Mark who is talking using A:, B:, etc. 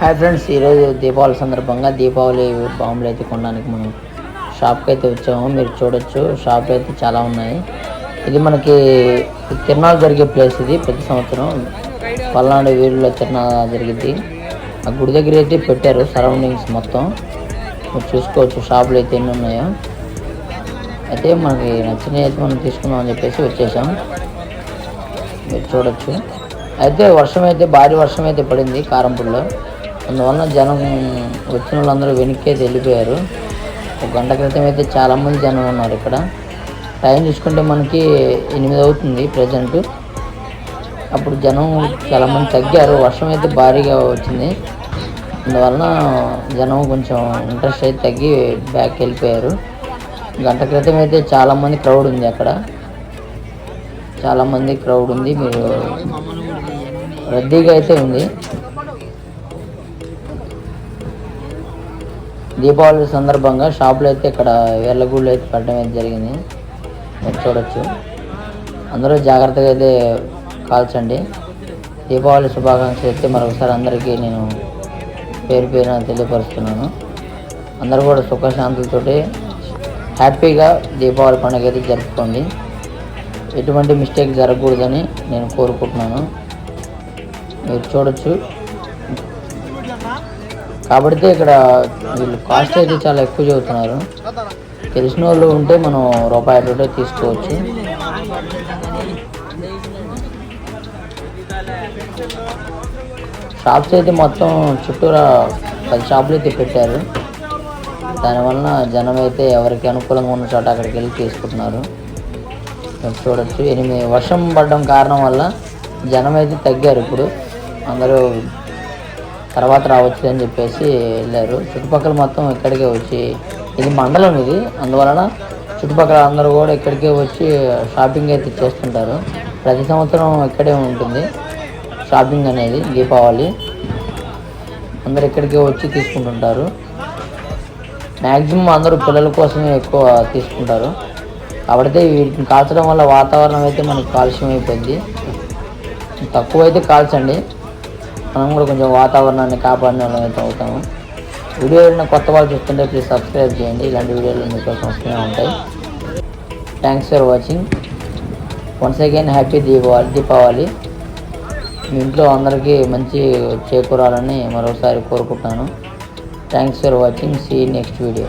A: Hi friends ఈరోజు దీపావళి సందర్భంగా దీపావళి బాంబులు అయితే కొనడానికి మనం షాప్కి అయితే వచ్చాము. మీరు చూడొచ్చు షాప్లు అయితే చాలా ఉన్నాయి. ఇది మనకి తిరునాళ్ళు జరిగే ప్లేస్ ఇది ప్రతి సంవత్సరం పల్నాడు వీరులో తిరునాళ్ళ జరిగింది ఆ గుడి దగ్గర అయితే పెట్టారు సరౌండింగ్స్ మొత్తం. మీరు చూసుకోవచ్చు షాపులు అయితే ఎన్ని ఉన్నాయో. అయితే మనకి నచ్చినవి అయితే మనం తీసుకుందాం అని చెప్పేసి వచ్చేసాం. మీరు చూడొచ్చు. అయితే వర్షం అయితే భారీ వర్షం అయితే పడింది కారంపూడిలో. అందువలన జనం వచ్చిన వాళ్ళందరూ వెనక్కి వెళ్ళిపోయారు. ఒక గంట క్రితం అయితే చాలామంది జనం ఉన్నారు ఇక్కడ. టైం చూసుకుంటే మనకి ఎనిమిది అవుతుంది ప్రజెంట్. అప్పుడు జనం చాలామంది తగ్గారు. వర్షం అయితే భారీగా వచ్చింది. అందువలన జనం కొంచెం ఇంట్రెస్ట్ అయితే తగ్గి బ్యాక్ వెళ్ళిపోయారు. గంట క్రితం అయితే చాలామంది క్రౌడ్ ఉంది అక్కడ. చాలామంది క్రౌడ్ ఉంది. మీరు రద్దీగా అయితే ఉంది. దీపావళి సందర్భంగా షాపులు అయితే ఇక్కడ వేళ్ళగూళ్ళు అయితే పెట్టడం అయితే జరిగింది. మీరు చూడొచ్చు. అందరూ జాగ్రత్తగా అయితే కాల్చండి. దీపావళి శుభాకాంక్షలు అయితే మరొకసారి అందరికీ నేను పేరు పేరున తెలియపరుస్తున్నాను. అందరూ కూడా సుఖశాంతులతోటి హ్యాపీగా దీపావళి పండుగ అయితే జరుపుకోండి. ఎటువంటి మిస్టేక్ జరగకూడదని నేను కోరుకుంటున్నాను. మీరు చూడొచ్చు. కాబట్టి ఇక్కడ వీళ్ళు కాస్ట్ అయితే చాలా ఎక్కువ చెబుతున్నారు తెలిసిన వాళ్ళు ఉంటే మనం రూపాయి రూపాయలు తీసుకోవచ్చు. షాప్స్ అయితే మొత్తం చుట్టూరా పది షాపులు అయితే పెట్టారు. దానివలన జనం అయితే ఎవరికి అనుకూలంగా ఉన్న చోట అక్కడికి వెళ్ళి తీసుకుంటున్నారు. చూడొచ్చు. ఎనిమిది వర్షం పడడం కారణం వల్ల జనం అయితే తగ్గారు ఇప్పుడు. అందరూ తర్వాత రావచ్చు అని చెప్పేసి వెళ్ళారు. చుట్టుపక్కల మొత్తం ఇక్కడికే వచ్చి ఇది మండలం ఇది. అందువలన చుట్టుపక్కల అందరూ కూడా ఇక్కడికే వచ్చి షాపింగ్ అయితే చేస్తుంటారు. ప్రతి సంవత్సరం ఇక్కడే ఉంటుంది షాపింగ్ అనేది దీపావళి. అందరు ఇక్కడికే వచ్చి తీసుకుంటుంటారు. మ్యాక్సిమం అందరూ పిల్లల కోసమే ఎక్కువ తీసుకుంటారు. కాబట్టి వీటిని కాల్చడం వల్ల వాతావరణం అయితే మనకి కాలుష్యం అయిపోయింది తక్కువ అయితే కాల్చండి. మనం కూడా కొంచెం వాతావరణాన్ని కాపాడిన వాళ్ళం అయితే అవుతాము. వీడియో ఏదైనా కొత్త వాళ్ళు చూస్తుంటే ప్లీజ్ సబ్స్క్రైబ్ చేయండి. ఇలాంటి వీడియోలు మీకోసం వస్తూనే ఉంటాయి. Thanks for watching once again happy Deepavali Deepavali మీ ఇంట్లో అందరికీ మంచి చేకూరాలని మరోసారి కోరుకుంటున్నాను. Thanks for watching see next video